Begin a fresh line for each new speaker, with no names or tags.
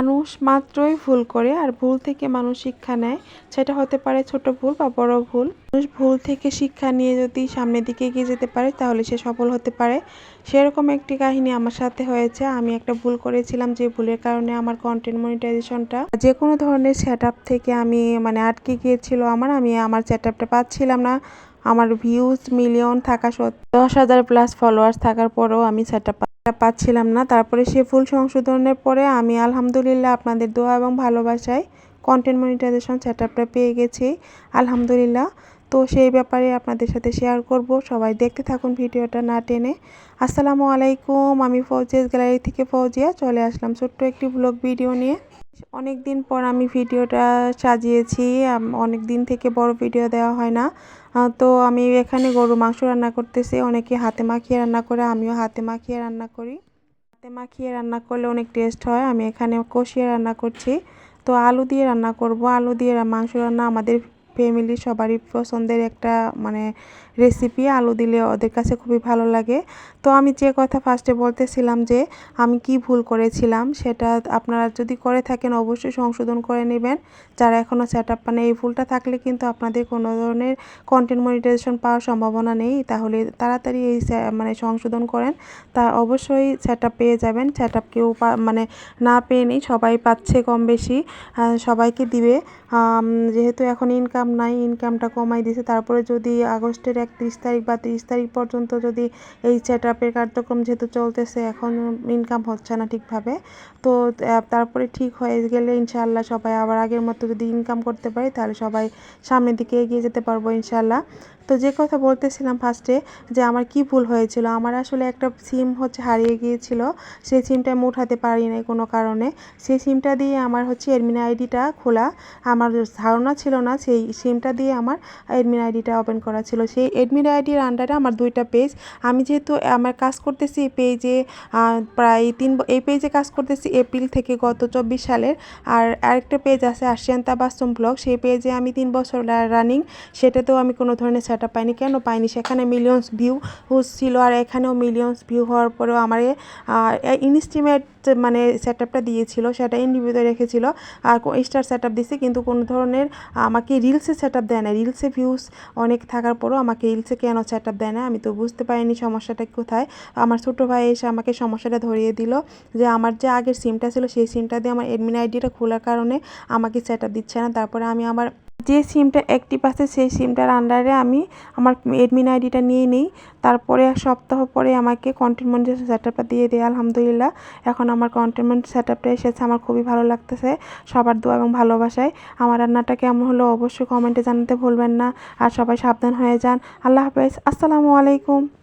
মানুষ মাত্রই ভুল করে আর ভুল থেকে মানুষ শিক্ষা নেয়। সেটা হতে পারে ছোট ভুল বা বড় ভুল। মানুষ ভুল থেকে শিক্ষা নিয়ে যদি সামনের দিকে এগিয়ে যেতে পারে, তাহলে সে সফল হতে পারে। সেরকম একটি কাহিনী আমার সাথে হয়েছে। আমি একটা ভুল করেছিলাম যে ভুলের কারণে আমার কন্টেন্ট মনিটাইজেশনটা যে কোনো ধরনের সেট থেকে আমি মানে আটকে গিয়েছিল আমার। আমি আমার সেট পাচ্ছিলাম না। আমার ভিউজ মিলিয়ন থাকা সত্ত্বেও দশ হাজার প্লাস ফলোয়ার্স থাকার পরেও আমি সেট পাচ্ছিলাম না। তারপরে সে ফুল সংশোধনের পরে আমি আলহামদুলিল্লাহ আপনাদের দোয়া এবং ভালোবাসায় কন্টেন্ট মনিটাইজেশন সেট আপটা পেয়ে গেছি। আলহামদুলিল্লাহ। তো সেই ব্যাপারে আপনাদের সাথে শেয়ার করব। সবাই দেখতে থাকুন ভিডিওটা না টেনে। আসসালামু আলাইকুম। আমি ফৌজিয়াস গ্যালারি থেকে ফৌজিয়া। চলে আসলাম ছোট্ট একটি ব্লগ ভিডিও নিয়ে। অনেক দিন পর আমি ভিডিওটা সাজিয়েছি অনেক দিন থেকে বড় ভিডিও দেওয়া হয় না। তো আমি এখানে গরু মাংস রান্না করতেছি, অনেকে হাতে মাখিয়ে রান্না করে, আমিও হাতে মাখিয়ে রান্না করি। হাতে মাখিয়ে রান্না করলে অনেক টেস্ট হয়, আমি এখানে কষিয়ে রান্না করছি। তো আলু দিয়ে রান্না করব, আলু দিয়ে মাংস রান্না আমাদের ফ্যামিলি সবারই পছন্দের একটা মানে রেসিপি আলু দিলে ওদের কাছে খুবই ভালো লাগে। তো আমি যে কথা ফার্স্টে বলতেছিলাম যে, আমি কি ভুল করেছিলাম সেটা আপনারা যদি করে থাকেন অবশ্যই সংশোধন করে নেবেন। যারা এখনও সেট আপ মানে এই ভুলটা থাকলে কিন্তু আপনাদের কোনো ধরনের কন্টেন্ট মনিটাইজেশন পাওয়ার সম্ভাবনা নেই। তাহলে তাড়াতাড়ি এই মানে সংশোধন করেন। তা অবশ্যই সেট পেয়ে যাবেন। সেট আপ কেউ মানে না পেয়ে নেই, সবাই পাচ্ছে কম বেশি সবাইকে দিবে। যেহেতু এখন ইনকাম নাই ইনকামটা কমাই দিছে। তারপরে যদি আগস্টের একত্রিশ তারিখ বা তিরিশ তারিখ পর্যন্ত যদি এই সেট আপের কার্যক্রম যেহেতু চলতেছে, এখন ইনকাম হচ্ছে না ঠিকভাবে। তো তারপরে ঠিক হয়ে গেলে ইনশাআল্লাহ সবাই আবার আগের মতো যদি ইনকাম করতে পারি, তাহলে সবাই সামনের দিকে এগিয়ে যেতে পারব ইনশাআল্লাহ। তো যে কথা বলতেছিলাম ফার্স্টে যে আমার কি ভুল হয়েছিল, আমার আসলে একটা সিম হচ্ছে হারিয়ে গিয়েছিল, সেই সিমটা আমি উঠাতে পারি নাই কোনো কারণে। সেই সিমটা দিয়ে আমার হচ্ছে এডমিন আইডিটা খোলা, আমার ধারণা ছিল না সেই সিমটা দিয়ে আমার এডমিন আইডিটা ওপেন করা ছিল। সেই এডমিন আইডির আন্ডারে আমার দুইটা পেজ আমি যেহেতু আমার কাজ করতেছি এই পেজে প্রায় তিন এই পেজে কাজ করতেছি এপ্রিল থেকে গত চব্বিশ সালের, আর আরেকটা পেজ আছে আর্শিয়ান বাস্তম ব্লগ সেই পেজে আমি তিন বছর রানিং সেটাতেও আমি কোনো ধরনের আপ পাইনি। কেন পাইনি? সেখানে মিলিয়ন্স ভিউ ছিল আর এখানেও মিলিয়ন্স ভিউ হওয়ার পরেও আমার ইনস্টিমেট মানে সেট আপটা দিয়েছিল, সেটা ইন্ডিভিজুয়াল রেখেছিল আর স্টার সেট আপ দিছে। কিন্তু কোনো ধরনের আমাকে রিলসে সেট আপ দেয় না রিলসে ভিউস অনেক থাকার পরও আমাকে রিলসে কেন সেট আপ দেয় না আমি তো বুঝতে পারিনি সমস্যাটা কোথায়। আমার ছোটো ভাই এসে আমাকে সমস্যাটা ধরিয়ে দিল যে আমার যে আগের সিমটা ছিল, সেই সিমটা দিয়ে আমার এডমিন আইডিটা খোলার কারণে আমাকে সেট আপ দিচ্ছে না। তারপরে আমি আমার যে সিমটা অ্যাক্টিভ আছে সেই সিমটার আন্ডারে আমি আমার এডমিন আইডিটা নিয়ে নিই। তারপরে এক সপ্তাহ পরে আমাকে কন্টেনমেন্ট সেট আপটা দিয়ে দেয়, আলহামদুলিল্লাহ। এখন আমার কন্টেনমেন্ট সেট আপটা এসেছে, আমার খুবই ভালো লাগতেছে। সবার দোয়া এবং ভালোবাসায়। আমার রান্নাটা কেমন হলো অবশ্যই কমেন্টে জানাতে ভুলবেন না। আর সবাই সাবধান হয়ে যান। আল্লাহ হাফেজ। আসসালামু আলাইকুম।